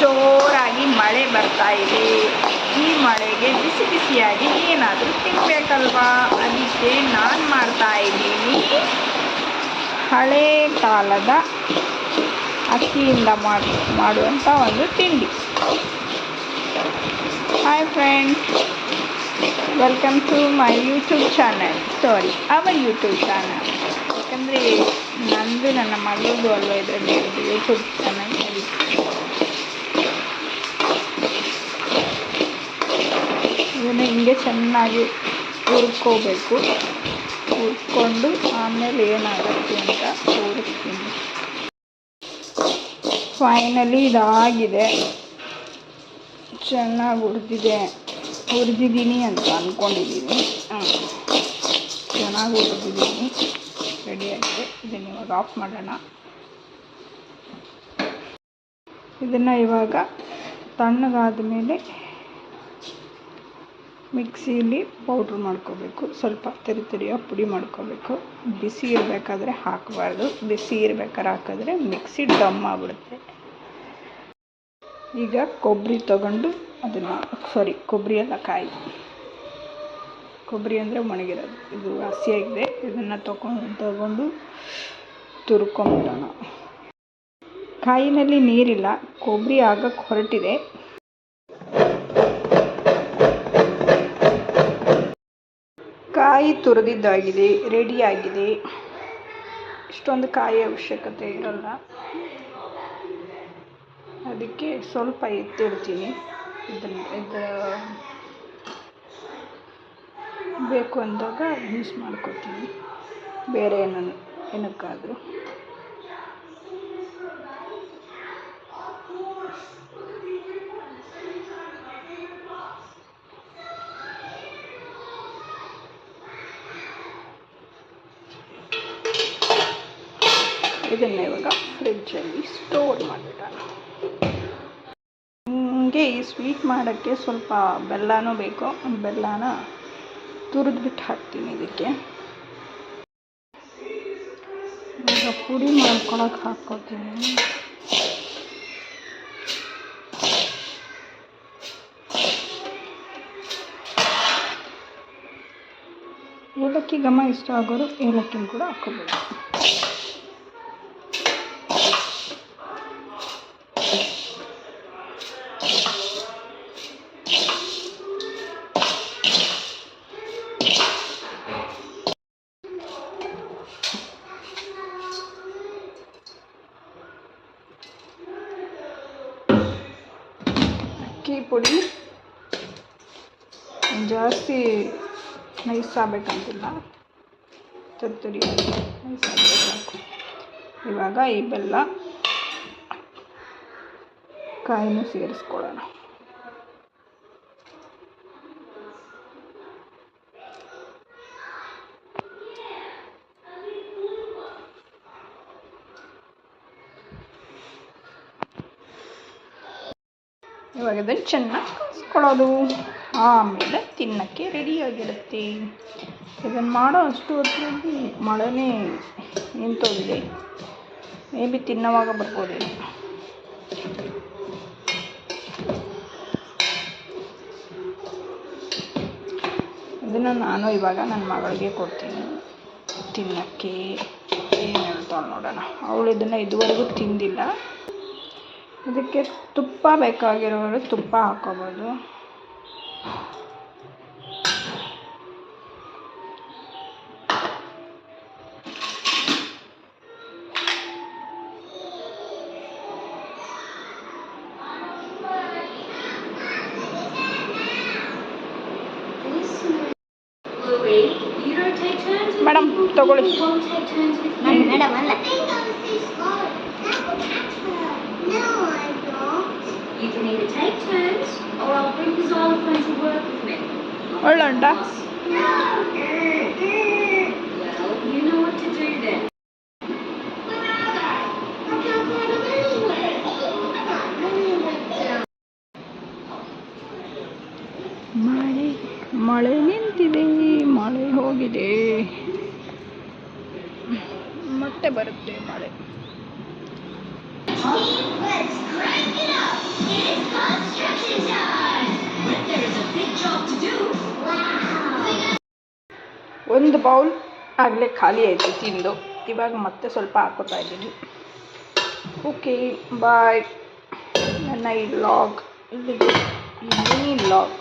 ಜೋರಾಗಿ ಮಳೆ ಬರ್ತಾ ಇದೆ. ಈ ಮಳೆಗೆ ಬಿಸಿ ಬಿಸಿಯಾಗಿ ಏನಾದರೂ ತಿನ್ಬೇಕಲ್ವಾ? ಅದಕ್ಕೆ ನಾನು ಮಾಡ್ತಾ ಇದ್ದೀನಿ. ಹಳೆ ಕಾಲದ ಅಕ್ಕಿಯಿಂದ ಮಾಡಿ ಮಾಡುವಂಥ ಒಂದು ತಿಂಡಿ. Hi friends welcome to my YouTube channel sorry our YouTube channel ಯಾಕಂದರೆ ನನ್ನದು ನನ್ನ ಮಗಳದು ಅಲ್ವ ಇದರಲ್ಲಿ ಯೂಟ್ಯೂಬ್ ಚಾನಲ್ ಹಿಂಗೆ ಚೆನ್ನಾಗಿ ಹುರ್ಕೋಬೇಕು. ಹುರ್ಕೊಂಡು ಆಮೇಲೆ ಏನಾಗುತ್ತೆ ಅಂತ ಹುಡುಕ್ತೀನಿ ಫೈನಲಿ ಇದಾಗಿದೆ. ಚೆನ್ನಾಗಿ ಹುರಿದಿದೆ. ಹುರಿದಿದ್ದೀನಿ ಅಂತ ಅಂದ್ಕೊಂಡಿದ್ದೀನಿ ಚೆನ್ನಾಗಿ ಹುರಿದಿದ್ದೀನಿ. ಆಗಿದೆ. ಇದನ್ನು ಇವಾಗ ಆಫ್ ಮಾಡೋಣ. ಇದನ್ನು ಇವಾಗ ತಣ್ಣಗಾದ ಮೇಲೆ ಮಿಕ್ಸಿಲಿ ಪೌಡ್ರ್ ಮಾಡ್ಕೋಬೇಕು. ಸ್ವಲ್ಪ ತೆರಿ ತರಿಯಾಗಿ ಪುಡಿ ಮಾಡ್ಕೋಬೇಕು. ಬಿಸಿ ಇರಬೇಕಾದ್ರೆ ಹಾಕಬಾರ್ದು. ಬಿಸಿ ಇರ್ಬೇಕಾದ್ರೆ ಹಾಕಿದ್ರೆ ಮಿಕ್ಸಿ ಡಮ್ ಆಗಿಬಿಡುತ್ತೆ. ಈಗ ಕೊಬ್ಬರಿ ತಗೊಂಡು ಅದನ್ನು, ಸಾರಿ, ಕೊಬ್ಬರಿ ಎಲ್ಲ ಕಾಯಿ. ಕೊಬ್ಬರಿ ಅಂದರೆ ಒಣಗಿರೋದು. ಇದು ಹಸಿಯಾಗಿದೆ ಇದನ್ನು ತಗೊಂಡು ತಗೊಂಡು ತುರ್ಕೊಂಬಿಡೋಣ ಕಾಯಿನಲ್ಲಿ ನೀರಿಲ್ಲ. ಕೊಬ್ಬರಿ ಆಗಕ್ಕೆ ಹೊರಟಿದೆ. ಕಾಯಿ ತುರಿದಿದ್ದಾಗಿದೆ ರೆಡಿಯಾಗಿದೆ ಇಷ್ಟೊಂದು ಕಾಯಿ ಅವಶ್ಯಕತೆ ಇರಲ್ಲ. ಅದಕ್ಕೆ ಸ್ವಲ್ಪ ಎತ್ತಿಡ್ತೀನಿ. ಇದನ್ನು, ಇದು ಬೇಕು ಅಂದಾಗ ಯೂಸ್ ಮಾಡ್ಕೊತೀನಿ. ಬೇರೆ ಏನನ್ನು ಏನಕ್ಕಾದರೂ. ಇದನ್ನು ಇವಾಗ ಫ್ರಿಡ್ಜಲ್ಲಿ ಸ್ಟೋರ್ ಮಾಡಿಬಿಡೋಣ. ಹಂಗೆ ಈ ಸ್ವೀಟ್ ಮಾಡೋಕ್ಕೆ ಸ್ವಲ್ಪ ಬೆಲ್ಲನೂ ಬೇಕು. ಬೆಲ್ಲನ ತುರಿದ್ಬಿಟ್ಟು ಹಾಕ್ತೀನಿ ಇದಕ್ಕೆ. ಈಗ ಪುಡಿ ಮಾಡ್ಕೊಳಕ್ಕೆ ಹಾಕ್ಕೊತೀನಿ ಏಲಕ್ಕಿ ಘಮ ಇಷ್ಟ ಆಗೋರು ಏಲಕ್ಕಿನ ಕೂಡ ಹಾಕ್ಕೋಬೋದು ಪುಡಿ. ಜಾಸ್ತಿ ನೈಸ್ ಆಗಬೇಕಂತಿಲ್ಲ. ತರ್ತರಿ ನೈಸ್ ಆಗಬೇಕು. ಇವಾಗ ಈ ಬೆಲ್ಲ ಕಾಯಿನೂ ಸೇರಿಸ್ಕೊಳ್ಳೋಣ. ಇವಾಗ ಇದನ್ನು ಚೆನ್ನಾಗಿ ಕಲಿಸ್ಕೊಳ್ಳೋದು. ಆಮೇಲೆ ತಿನ್ನೋಕ್ಕೆ ರೆಡಿಯಾಗಿರುತ್ತೆ. ಇದನ್ನು ಮಾಡೋ ಅಷ್ಟು ಹೊತ್ತಿನಲ್ಲಿ ಮಳೆನೇ ನಿಂತೋಗಿದೆ. ಮೇ ಬಿ ತಿನ್ನೋವಾಗ ಬರ್ಬೋದಿಲ್ಲ ಇದನ್ನು ನಾನು ಇವಾಗ ನನ್ನ ಮಗಳಿಗೆ ಕೊಡ್ತೀನಿ. ತಿನ್ನೋಕ್ಕೆ ಏನು ಹೇಳ್ತಾಳೆ ನೋಡೋಣ. ಅವಳು ಇದನ್ನು ಇದುವರೆಗೂ ತಿಂದಿಲ್ಲ. ಇದಕ್ಕೆ ತುಪ್ಪ ಬೇಕಾಗಿರೋರು ತುಪ್ಪ ಹಾಕ್ಕೋಬೋದು ಮೇಡಮ್ ತಗೊಳ್ಳಿ. ನಾನು ಮೇಡಮ್ ಅಲ್ಲ. ಒಳ್ಳೆ ಉಂಟಾ. ಮಳೆ ಮಳೆ ನಿಂತಿದೆ ಮಳೆ ಹೋಗಿದೆ ಮತ್ತೆ ಬರುತ್ತೆ ಮಳೆ Let's crank it up. It's construction time. there is a big job to do. ಒಂದು ಬೌಲ್ ಆಗಲೇ ಖಾಲಿ ಆಯಿತು ತಿಂದು. ಇವಾಗ ಮತ್ತೆ ಸ್ವಲ್ಪ ಹಾಕೋತಾ ಇದ್ದೀನಿ. ಓಕೆ ಬಾಯ್ ನನ್ನ ಈ ಲಾಗ್ ಇಲ್ಲಿಗೆ ಈ ಲಾಗ್